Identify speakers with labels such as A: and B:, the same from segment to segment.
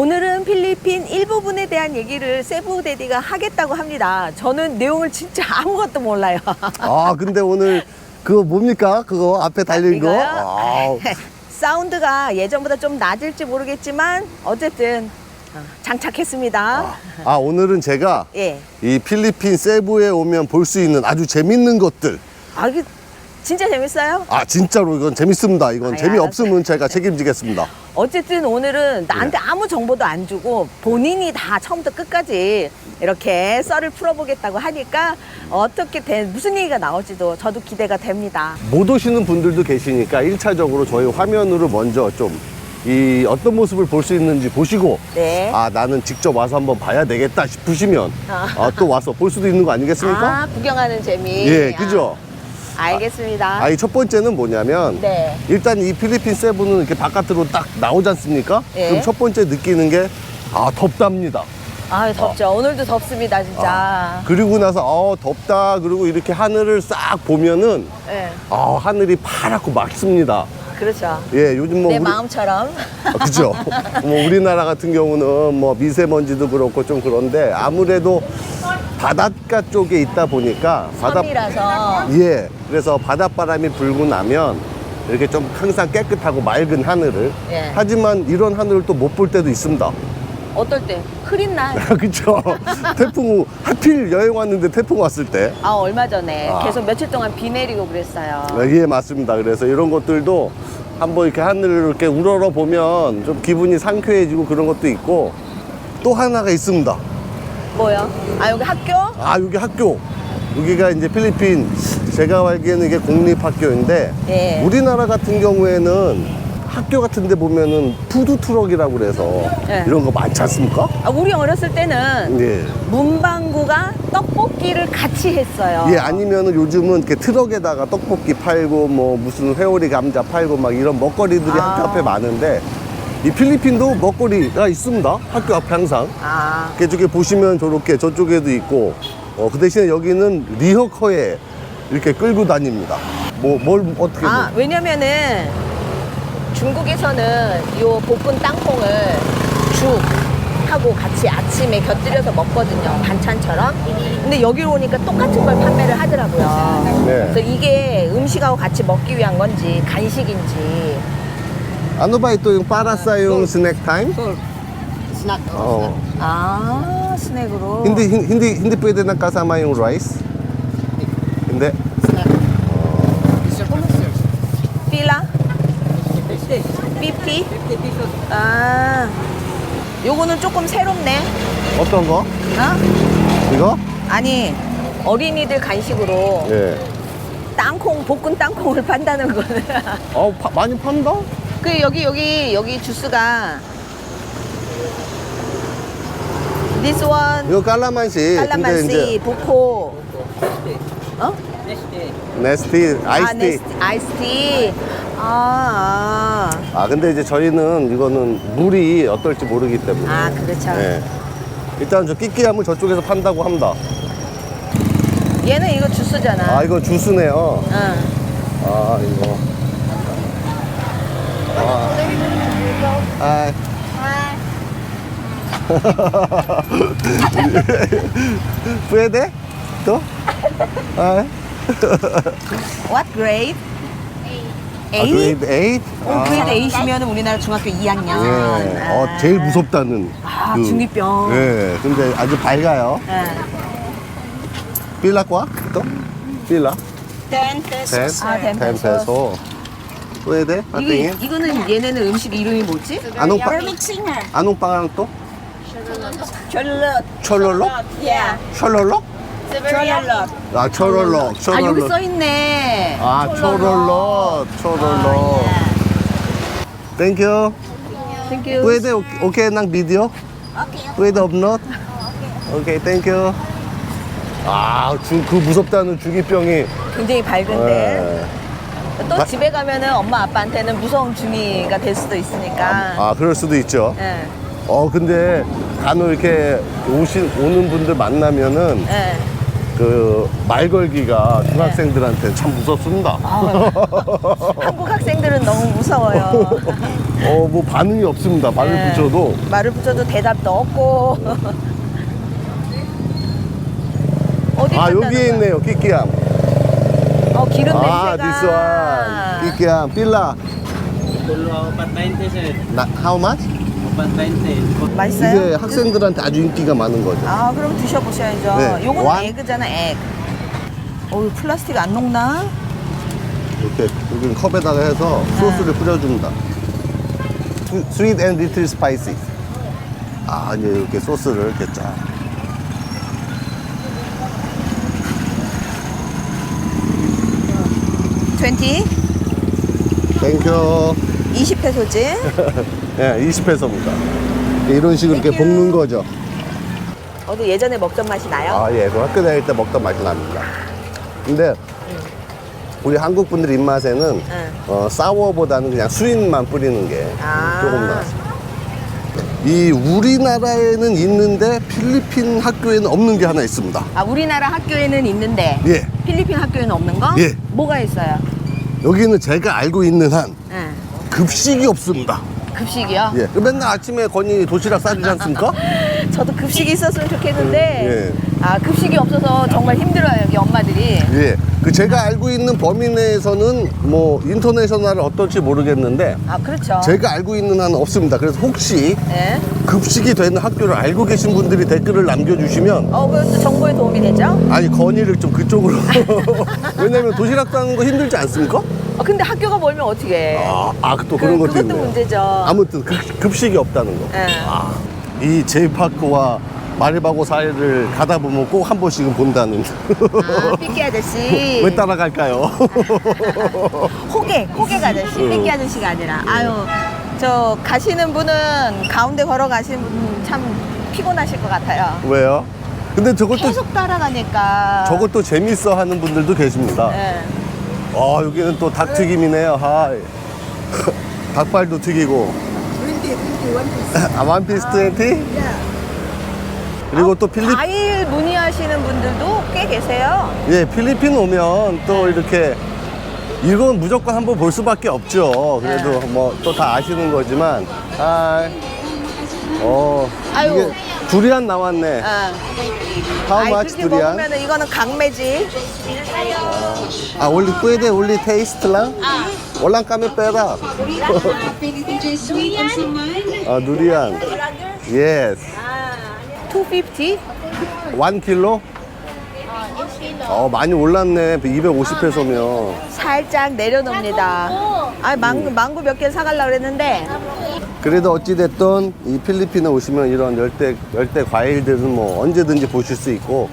A: 오늘은 필리핀 일부분에 대한 얘기를 세부 데디가 하겠다고 합니다. 저는 내용을 진짜 아무것도 몰라요.
B: 아 근데 오늘 그거 뭡니까? 그거 앞에 달린 거?
A: 이거요?
B: 아우,
A: 사운드가 예전보다 좀 낮을지 모르겠지만 어쨌든 어, 장착했습니다.
B: 아 오늘은 제가
A: 예.
B: 이 필리핀 세부에 오면 볼 수 있는 아주 재밌는 것들
A: 아, 이게 진짜 재밌어요?
B: 아 진짜로 이건 재밌습니다 이건
A: 아이,
B: 재미없으면 제가 책임지겠습니다
A: 어쨌든 오늘은
B: 네.
A: 나한테 아무 정보도 안 주고 본인이 다 처음부터 끝까지 이렇게 썰을 풀어보겠다고 하니까 어떻게 된 무슨 얘기가 나올지도 저도 기대가 됩니다.
B: 못 오시는 분들도 계시니까 일차적으로 저희 화면으로 먼저 좀 이 어떤 모습을 볼 수 있는지 보시고
A: 네.
B: 아 나는 직접 와서 한번 봐야 되겠다 싶으시면
A: 아.
B: 아, 또 와서 볼 수도 있는 거 아니겠습니까?
A: 아, 구경하는 재미.
B: 예 그죠?
A: 아, 알겠습니다.
B: 아 이 첫 번째는 뭐냐면
A: 네.
B: 일단 이 필리핀 세부는 이렇게 바깥으로 딱 나오지 않습니까?
A: 예.
B: 그럼 첫 번째 느끼는 게 아 덥답니다.
A: 아, 덥죠. 오늘도 덥습니다, 진짜.
B: 그리고 나서 어 덥다 그리고 이렇게 하늘을 싹 보면은
A: 예.
B: 아 하늘이 파랗고 맑습니다.
A: 그렇죠.
B: 예 요즘 뭐
A: 내
B: 우리-
A: 마음처럼.
B: 아, 그죠? 뭐 우리나라 같은 경우는 뭐 미세먼지도 그렇고 좀 그런데 아무래도 바닷가 쪽에 있다 보니까 바다
A: 섬이라서.
B: 예 그래서 바닷바람이 불고 나면 이렇게 좀 항상 깨끗하고 맑은 하늘을
A: 예.
B: 하지만 이런 하늘을 또 못 볼 때도 있습니다.
A: 어떨 때? 흐린 날.
B: 그쵸? 태풍 하필 여행 왔는데 태풍 왔을 때
A: 아, 얼마 전에
B: 아.
A: 계속 며칠 동안 비 내리고 그랬어요.
B: 예, 맞습니다. 그래서 이런 것들도 한번 이렇게 하늘을 이렇게 우러러 보면 좀 기분이 상쾌해지고 그런 것도 있고 또 하나가 있습니다.
A: 뭐요? 아, 여기 학교?
B: 아, 여기 학교. 여기가 이제 필리핀 제가 알기에는 이게 공립학교인데
A: 예.
B: 우리나라 같은 경우에는 학교 같은 데 보면은 푸드 트럭이라고 그래서
A: 예.
B: 이런 거 많지 않습니까?
A: 아, 우리 어렸을 때는
B: 예.
A: 문방구가 떡볶이를 같이 했어요.
B: 예, 아니면은 요즘은 이렇게 트럭에다가 떡볶이 팔고 뭐 무슨 회오리 감자 팔고 막 이런 먹거리들이
A: 아.
B: 학교 앞에 많은데 이 필리핀도 먹거리가 있습니다. 학교 앞에 항상.
A: 아,
B: 이렇게 보시면 저렇게 저쪽에도 있고 어, 그 대신에 여기는 리어커에 이렇게 끌고 다닙니다. 뭐, 뭘 어떻게.
A: 아 왜냐면은 중국에서는 요 볶은 땅콩을 죽하고 같이 아침에 곁들여서 먹거든요. 반찬처럼. 근데 여기로 오니까 똑같은 걸 판매를 하더라고요.
B: 네.
A: 그래서 이게 음식하고 같이 먹기 위한 건지 간식인지.
B: Ano ba ito yung para sa yung snack time?
C: Snack.
B: Oh.
A: 아, 스낵으로.
B: Hindi, hindi, hindi pwede na kasama yung rice? Hindi.
C: Snack. Is your commercial?
A: 필라? 삐삐? 아, 요거는 조금 새롭네.
B: 어떤 거?
A: 어?
B: 이거?
A: 아니, 어린이들 간식으로
B: 예.
A: 땅콩, 볶은 땅콩을 판다는 거는.
B: 어, 파- 많이 판다?
A: 그, 여기, 여기, 여기 주스가. This one,
B: 이거 깔라만시. 이제
A: 부코. 어?
B: 네스티,
A: 아,
B: 아이스티.
A: 네스티, 아이스티. 아,
B: 아, 근데 이제 저희는 이거는 물이 어떨지 모르기 때문에.
A: 아. 아, 그렇죠.
B: 예. 일단 저 끼끼함을 저쪽에서 판다고 합니다.
A: 얘는 이거 주스잖아.
B: 아, 이거 주스네요.
A: 응.
B: 아, 이거. 아. 아. puede? 또? 아,
A: What grade?
B: 아,
A: A?
B: grade 8?
A: 어, grade A시면 우리나라 중학교 2학년.
B: 예. 어, 제일 무섭다는.
A: 아, 중이병.
B: 예. 근데 아주 밝아요.
A: 예.
B: 빌라 과? 또? 빌라?
C: 10 pesos.
B: Ten?
A: 아, ten
B: Ten
A: pesos.
B: Puede?
A: 이거,
B: Patingin?
A: 이거는 얘네는 음식 이름이 뭐지?
B: Pangalan to?
A: 철럿.
B: 철롤록?
A: Yeah.
B: 철롤록?
A: 철럿.
B: 아, 철롤록.
A: 아, 여기
B: 철롤록.
A: 써 있네.
B: 아, 철롤록. 철롤록. Thank you.
A: Thank you.
B: Pwede okay, okay ng video?
C: Okay.
B: Of not? Okay, thank you. 아, 주, 그 무섭다는 주기병이.
A: 굉장히 밝은데.
B: 예.
A: 또
B: 마-
A: 집에 가면은 엄마 아빠한테는 무서운 중이가 될 수도 있으니까.
B: 아, 그럴 수도 있죠.
A: 예.
B: 어, 근데 간혹 이렇게 오신, 오는 분들 만나면은
A: 예.
B: 그 말 걸기가 중학생들한테 참 무섭습니다.
A: 아, 한국 학생들은 너무 무서워요.
B: 어, 뭐 반응이 없습니다. 말을
A: 네.
B: 붙여도.
A: 말을 붙여도 대답도 없고. 어디
B: 아,
A: 간다는
B: 여기에
A: 거야?
B: 있네요. 끼끼암.
A: 어, 기름
B: 아,
A: 냄새가.
B: this one.
D: 420 sir.
B: 나, how much?
D: 420.
A: 맛있어요?
B: 이게 학생들한테 아주 인기가 많은 거죠.
A: 아, 그럼 드셔보셔야죠.
B: 네.
A: 요거는
B: 완?
A: 에그잖아, 에그. 어, 플라스틱 안 녹나?
B: 이렇게 여기는 컵에다가 해서 소스를 뿌려줍니다. 스- Sweet and little spicy. 아, 이제 이렇게 소스를 이렇게 쫙.
A: 트웬티?
B: 땡큐.
A: 20페소지?
B: 예, 20회서입니다. 이런 식으로 이렇게 볶는 거죠.
A: 어디 예전에 먹던 맛이 나요?
B: 아, 예. 그 학교 다닐 때 먹던 맛이 납니다. 근데 우리 한국 분들 입맛에는
A: 응.
B: 어, 사워보다는 그냥 스윗만 뿌리는 게
A: 아.
B: 조금 나았습니다. 이 우리나라에는 있는데 필리핀 학교에는 없는 게 하나 있습니다.
A: 아, 우리나라 학교에는 있는데
B: 예.
A: 필리핀 학교에는 없는 거?
B: 예.
A: 뭐가 있어요?
B: 여기는 제가 알고 있는 한
A: 응.
B: 급식이 없습니다.
A: 급식이요?
B: 예. 그 맨날 아침에 건이 도시락 싸주지 않습니까?
A: 저도 급식이 있었으면 좋겠는데
B: 예.
A: 아 급식이 없어서 정말 힘들어요 여기 엄마들이
B: 예. 그 제가 알고 있는 범위 내에서는 뭐 인터내셔널 어떨지 모르겠는데
A: 아 그렇죠
B: 제가 알고 있는 한은 없습니다. 그래서 혹시
A: 네.
B: 급식이 되는 학교를 알고 계신 분들이 댓글을 남겨주시면
A: 어 그것도 정보에 도움이 되죠
B: 아니 건의를 좀 그쪽으로 왜냐면 도시락 싸는 거 힘들지 않습니까?
A: 어, 근데 학교가 멀면 어떻게 해
B: 아, 아, 또
A: 그,
B: 그런 것도
A: 그것도
B: 있네요.
A: 문제죠
B: 아무튼 급, 급식이 없다는 거.
A: 예.
B: 아, 이 제이파크와 마리바고 사이를 가다 보면 꼭 한 번씩은 본다는.
A: 아 삐끼 아저씨
B: 왜 따라갈까요?
A: 호객 호객 아저씨
B: 음.
A: 삐끼 아저씨가 아니라 아유 저 가시는 분은 가운데 걸어 가시는 분 참 피곤하실 것 같아요
B: 왜요? 근데 저것도
A: 계속 따라가니까
B: 저것도 재밌어 하는 분들도 계십니다.
A: 예.
B: 아, 여기는 또 닭튀김이네요. 하이. 닭발도 튀기고. 아, 원피스 20? 그리고 또 필리,
A: 과일 문의하시는 분들도 꽤 계세요
B: 예, 필리핀 오면 또 이렇게 이건 무조건 한번 볼 수밖에 없죠. 그래도
A: 네.
B: 뭐또 다 아시는 거지만, 아, 어,
A: 아유.
B: 이게 두리안 나왔네.
A: 아.
B: How
A: 아이,
B: much
A: 그렇게
B: 두리안?
A: 먹으면 이거는 강매지.
B: 아, 올리 뿌에데 올리 테이스트랑? 올랑 까메 빼라. 아, 두리안. 예스.
A: 250?
B: 1킬로? 어, 많이 올랐네. 250페소면.
A: 살짝 내려놓습니다. 아, 망고, 망고 몇 개 사가려고 그랬는데.
B: 그래도 어찌됐든 이 필리핀에 오시면 이런 열대, 열대 과일들은 뭐 언제든지 보실 수 있고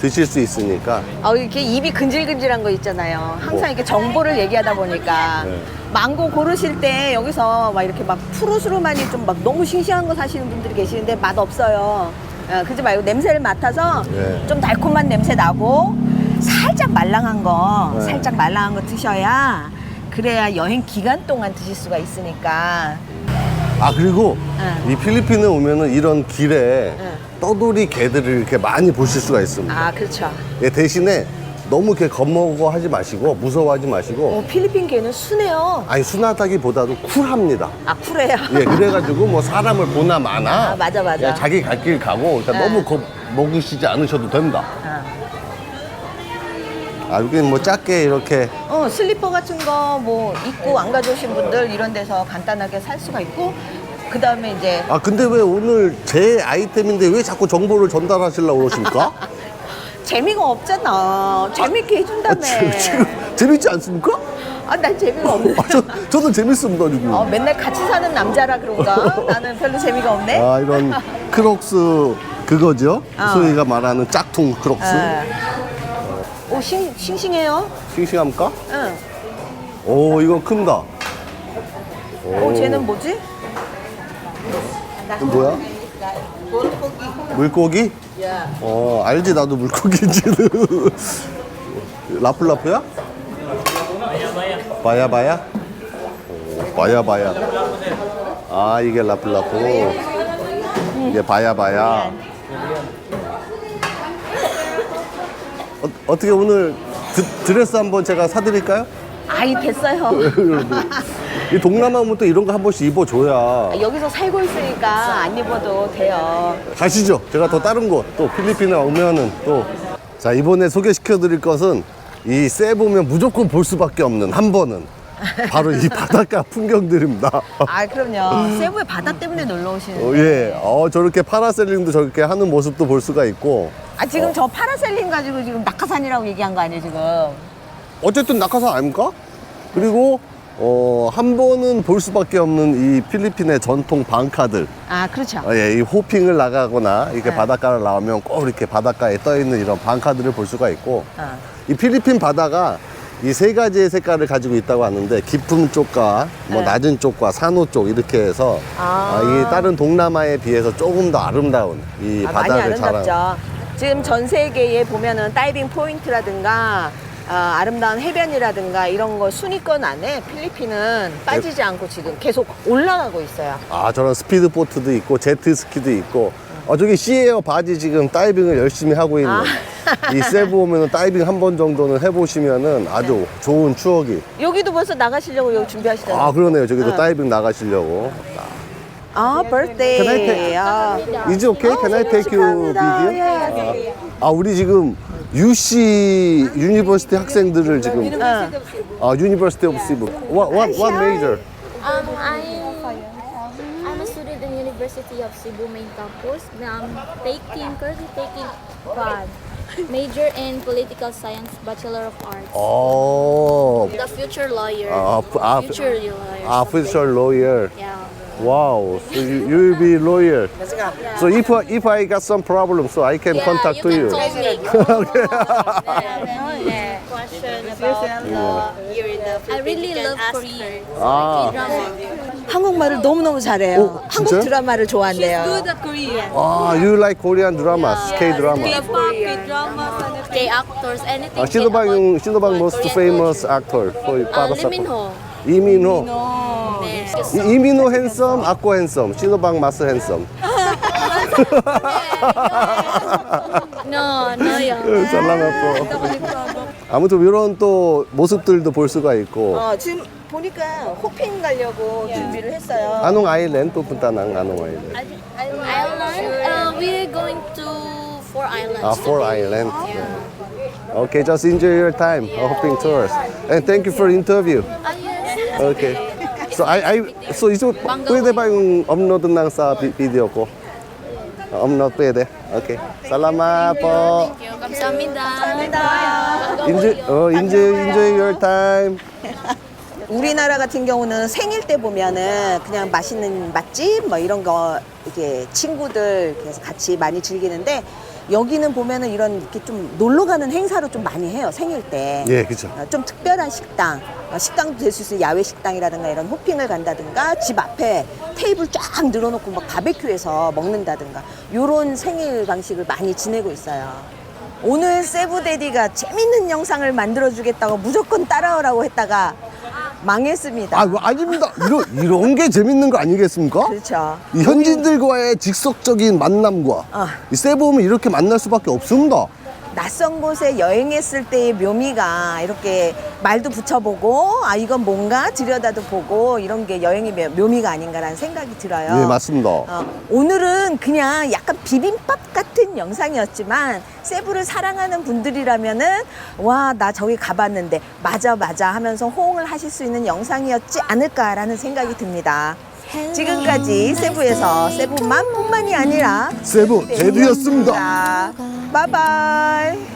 B: 드실 수 있으니까.
A: 어, 이렇게 입이 근질근질한 거 있잖아요. 항상
B: 뭐.
A: 이렇게 정보를 얘기하다 보니까.
B: 네.
A: 망고 고르실 때 여기서 막 이렇게 막 푸르스름하니 좀 막 너무 싱싱한 거 사시는 분들이 계시는데 맛 없어요. 어, 그러지 말고 냄새를 맡아서
B: 네.
A: 좀 달콤한 냄새 나고 살짝 말랑한 거,
B: 네.
A: 살짝 말랑한 거 드셔야 그래야 여행 기간 동안 드실 수가 있으니까.
B: 아, 그리고
A: 응.
B: 이 필리핀에 오면은 이런 길에
A: 응.
B: 떠돌이 개들을 이렇게 많이 보실 수가 있습니다.
A: 아, 그렇죠.
B: 예, 대신에 너무 이렇게 겁먹어 하지 마시고 무서워하지 마시고
A: 어, 필리핀 개는 순해요.
B: 아니 순하다기보다도 쿨합니다.
A: 아, 쿨해요.
B: 예, 그래가지고 뭐 사람을 보나 마나
A: 아, 맞아, 맞아.
B: 그냥 자기 갈 길 가고 그러니까
A: 네.
B: 너무 겁 먹으시지 않으셔도 된다.
A: 아.
B: 아 여기는 뭐 작게 이렇게
A: 어, 슬리퍼 같은 거 뭐 입고 안 가져오신 분들 이런 데서 간단하게 살 수가 있고 그 다음에 이제
B: 아 근데 왜 오늘 제 아이템인데 왜 자꾸 정보를 전달하시려고 그러십니까?
A: 재미가 없잖아. 재밌게 해준다며.
B: 지금, 지금 재밌지 않습니까?
A: 아, 난 재미가 없네.
B: 아, 저, 저는 재밌습니다 지금.
A: 어, 맨날 같이 사는 남자라 그런가? 나는 별로 재미가 없네.
B: 아 이런 크록스 그거죠?
A: 어.
B: 소희가 말하는 짝퉁 크록스
A: 예. 오, 싱, 싱싱해요?
B: 싱싱합니까?
A: 응.
B: 오 이거 큰다.
A: 오, 쟤는 뭐지?
B: 이거 뭐야? 물고기? 어 알지 나도 물고기인지는 라플라프야? 바야 바야? 오, 바야 바야 아 이게 라플라프 이게 바야 바야 어떻게 오늘 드, 드레스 한번 제가 사드릴까요?
A: 아이 됐어요.
B: 이 동남아 오면 또 이런 거 한 번씩 입어줘야
A: 여기서 살고 있으니까 안 입어도 돼요.
B: 가시죠. 제가 더 다른 곳, 또 필리핀에 오면은 또. 자, 이번에 소개시켜 드릴 것은 이 세 보면 무조건 볼 수밖에 없는 한 번은 바로 이 바닷가 풍경들입니다.
A: 아 그럼요. 세부의 바다 때문에 놀러 오시는.
B: 어, 예. 어, 저렇게 파라셀링도 저렇게 하는 모습도 볼 수가 있고.
A: 아 지금 저 파라셀링 가지고 지금 낙하산이라고 얘기한 거 아니에요 지금?
B: 어쨌든 낙하산 아닙니까? 그리고 어, 한 번은 볼 수밖에 없는 이 필리핀의 전통 방카들.
A: 아 그렇죠.
B: 어, 예, 이 호핑을 나가거나 이렇게
A: 네.
B: 바닷가를 나오면 꼭 이렇게 바닷가에 떠 있는 이런 방카들을 볼 수가 있고
A: 어.
B: 이 필리핀 바다가 이 세 가지의 색깔을 가지고 있다고 하는데 깊은 쪽과 뭐
A: 네.
B: 낮은 쪽과 산호 쪽 이렇게 해서
A: 아.
B: 아, 이 다른 동남아에 비해서 조금 더 아름다운 이
A: 아, 많이
B: 바다를 자랑.
A: 아름답죠. 지금 전 세계에 보면은 다이빙 포인트라든가 아, 아름다운 해변이라든가 이런 거 순위권 안에 필리핀은 빠지지 않고 지금 계속 올라가고 있어요.
B: 아 저런 스피드 보트도 있고 제트 스키도 있고 어 저기 시에어 바지 지금 다이빙을 열심히 하고 있는
A: 아.
B: 이 세부 오면은 다이빙 한 번 정도는 해보시면은 아주 좋은 추억이
A: 여기도 벌써 나가시려고 여기 준비하시잖아요.
B: 아 그러네요 저기도
A: 네.
B: 다이빙 나가시려고
A: 아, birthday.
B: Can I take-
A: 아.
B: It okay? Can I take you video?
A: 예.
B: 아 우리 지금 UC 유니버시티 학생들을 지금
A: 어.
B: 아 University of Cebu what what what major
E: Um, I'm I'm a student in University of Cebu main campus. I'm taking currently taking one major in political science, bachelor of arts.
B: 어
E: The future lawyer.
B: 아, fu- 아, fu-
E: future lawyer.
B: 아 future lawyer
E: Yeah.
B: Wow so you, you will be lawyer so if I, if I got some problem so I can
E: yeah,
B: contact to you
E: you. Can call me. yeah.
C: Question about the here in the
E: I really love Korea.
B: 아
E: Drama.
A: 한국말을 너무너무 잘해요.
B: 어,
A: 한국
B: 진짜요?
A: 드라마를 좋아한대요.
E: at Korean.
B: 아, you like Korean dramas, K drama.
E: dramas, K actors, anything.
B: 아, 신도방
E: K-pop.
B: 신도방 most
E: Korean
B: famous actor for
E: Uh,
B: para
E: Lee
B: sa
E: Min Ho.
B: 이민호.
E: 네.
B: 이- 이민호 handsome, 아꼬 handsome, 신도방 마스 handsome.
E: No, no, yeah.
B: 살라마포. 아무튼 이런 또 모습들도 볼 수가 있고.
A: 어, 지금 보니까 호핑 가려고 준비를 했어요.
B: 아농 아일랜드 또 분다낭 아농 아일랜드.
E: Island. Uh, we're going to four islands.
B: 아, four island. Okay, just enjoy your time hopping tours. And thank you for interview.
E: Ah, yes.
B: Okay. So I I so itu pwede ba yung upload ng sa vi- video ko? Uh, Upload pwede. Okay. Salamat po.
E: Thank you. 감사합니다.
B: Enjoy, oh, enjoy, enjoy your time.
A: 우리나라 같은 경우는 생일 때 보면은 그냥 맛있는 맛집 뭐 이런 거 이렇게 친구들 그래서 같이 많이 즐기는데 여기는 보면은 이런 이렇게 좀 놀러 가는 행사로 좀 많이 해요 생일 때.
B: 예, 그죠.
A: 어, 좀 특별한 식당, 어, 식당도 될 수 있어요. 야외 식당이라든가 이런 호핑을 간다든가 집 앞에 테이블 쫙 늘어놓고 막 바베큐해서 먹는다든가 이런 생일 방식을 많이 지내고 있어요. 오늘 세부데디가 재밌는 영상을 만들어주겠다고 무조건 따라오라고 했다가 망했습니다.
B: 아, 뭐 아닙니다. 이런 이런 게 재밌는 거 아니겠습니까?
A: 그렇죠.
B: 이 현지인들과의 직접적인 만남과
A: 아.
B: 이 세보면 이렇게 만날 수밖에 없습니다.
A: 낯선 곳에 여행했을 때의 묘미가 이렇게 말도 붙여보고 아 이건 뭔가 들여다도 보고 이런 게 여행의 묘- 묘미가 아닌가라는 생각이 들어요.
B: 네, 맞습니다.
A: 어, 오늘은 그냥 약간 비빔밥 같은 영상이었지만 세부를 사랑하는 분들이라면은 와 나 저기 가봤는데 맞아 맞아 하면서 호응을 하실 수 있는 영상이었지 않을까라는 생각이 듭니다. 지금까지 세부에서 세부만뿐만이 아니라
B: 세부 데뷔였습니다.
A: 바이바이.